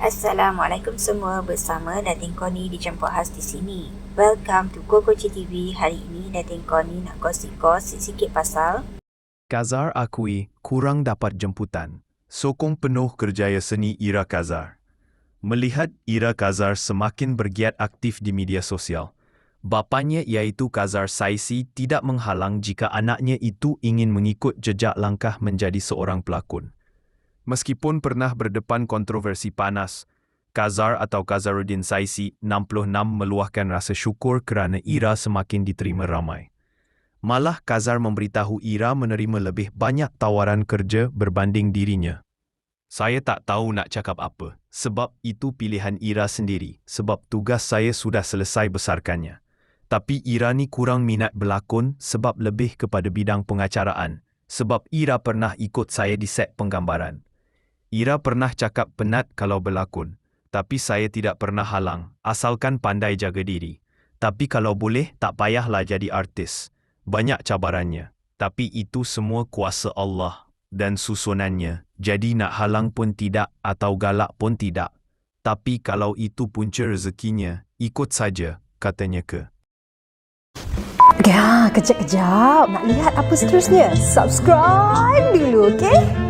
Assalamualaikum semua bersama Datin Koni di Campur Khas di sini. Welcome to Kokoci TV. Hari ini Datin Koni nak gosip-gosip sikit pasal Kazar akui kurang dapat jemputan. Sokong penuh kerjaya seni Ira Kazar. Melihat Ira Kazar semakin bergiat aktif di media sosial, bapanya iaitu Kazar Saisi tidak menghalang jika anaknya itu ingin mengikut jejak langkah menjadi seorang pelakon. Meskipun pernah berdepan kontroversi panas, Kazar atau Kazaruddin Saisi 66 meluahkan rasa syukur kerana Ira semakin diterima ramai. Malah Kazar memberitahu Ira menerima lebih banyak tawaran kerja berbanding dirinya. Saya tak tahu nak cakap apa, sebab itu pilihan Ira sendiri, sebab tugas saya sudah selesai besarkannya. Tapi Ira ni kurang minat berlakon sebab lebih kepada bidang pengacaraan, sebab Ira pernah ikut saya di set penggambaran. Ira pernah cakap penat kalau berlakon, tapi saya tidak pernah halang, asalkan pandai jaga diri. Tapi kalau boleh, tak payahlah jadi artis. Banyak cabarannya, tapi itu semua kuasa Allah dan susunannya. Jadi nak halang pun tidak atau galak pun tidak. Tapi kalau itu punca rezekinya, ikut saja, katanya ke. Ya, kejap-kejap. Nak lihat apa seterusnya? Subscribe dulu, okey?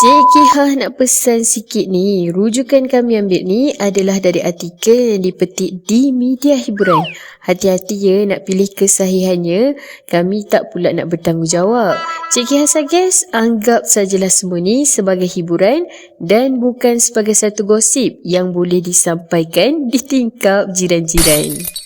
Cik Kihah nak pesan sikit ni. Rujukan kami ambil ni adalah dari artikel yang dipetik di media hiburan. Hati-hati ya nak pilih kesahihannya. Kami tak pula nak bertanggungjawab. Cik Kihah suggest anggap sajalah semua ni sebagai hiburan dan bukan sebagai satu gosip yang boleh disampaikan di tingkap jiran-jiran.